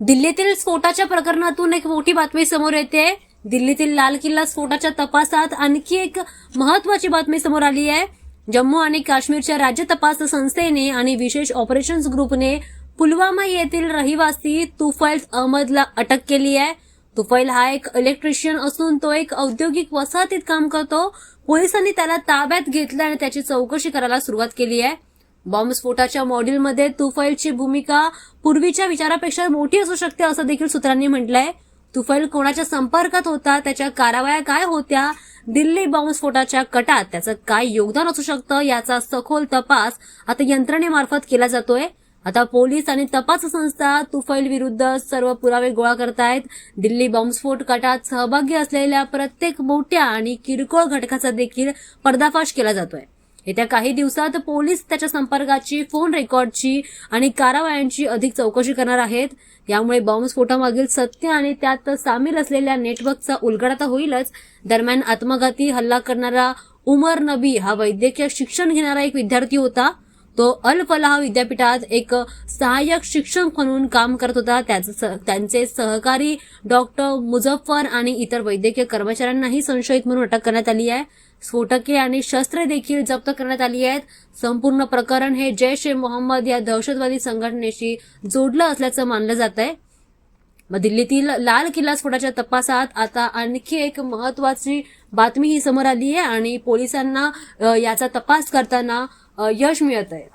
दिल्लीतील स्फोटाच्या प्रकरणातून एक मोठी बातमी समोर येते. दिल्लीतील लाल किल्ला स्फोटाच्या तपासात आणखी एक महत्वाची बातमी समोर आली आहे. जम्मू आणि काश्मीरच्या राज्य तपास संस्थेने आणि विशेष ऑपरेशन्स ग्रुपने पुलवामा येथील रहिवासी तुफैल अहमदला अटक केली आहे. तुफैल हा एक इलेक्ट्रिशियन असून तो एक औद्योगिक वसाहतीत काम करतो. पोलिसांनी त्याला ताब्यात घेतलं आणि त्याची चौकशी करायला सुरुवात केली आहे. बॉम्बस्फोटाच्या मॉड्यूलमध्ये तुफैलची भूमिका पूर्वीच्या विचारापेक्षा मोठी असू शकते असं देखील सूत्रांनी म्हटलंय. तुफैल कोणाच्या संपर्कात होता त्याच्या कारवाया काय होत्या दिल्ली बॉम्बस्फोटाच्या कटात त्याचं काय योगदान असू शकतं याचा सखोल तपास आता यंत्रणेमार्फत केला जातोय. आता पोलीस आणि तपास संस्था तुफैल विरुद्ध सर्व पुरावे गोळा करतायत. दिल्ली बॉम्बस्फोट कटात सहभागी असलेल्या प्रत्येक मोठ्या आणि किरकोळ घटकाचा देखील पर्दाफाश केला जातोय. येत्या काही दिवसात पोलीस त्याच्या संपर्काची फोन रेकॉर्डची आणि कारवायांची अधिक चौकशी करणार आहेत. यामुळे बॉम्बस्फोटामागील सत्य आणि त्यात सामील असलेल्या नेटवर्कचा उलगडा तर होईलच. दरम्यान आत्मघाती हल्ला करणारा उमर नबी हा वैद्यकीय शिक्षण घेणारा एक विद्यार्थी होता. तो अल फलाह विद्यापीठात एक सहाय्यक शिक्षक म्हणून काम करत होता. स- त्यांचे सहकारी डॉक्टर मुझफ्फर आणि इतर वैद्यकीय कर्मचाऱ्यांनाही संशयित म्हणून अटक करण्यात आली आहे. स्फोटके आणि शस्त्रे देखील जप्त करण्यात आली आहेत. संपूर्ण प्रकरण हे जैश ए मोहम्मद या दहशतवादी संघटनेशी जोडलं असल्याचं मानलं जात आहे. मग दिल्लीतील लाल किल्ला स्फोटाच्या तपासात आता आणखी एक महत्वाची बातमी ही समोर आली आहे आणि पोलिसांना याचा तपास करताना यश मिळत आहे.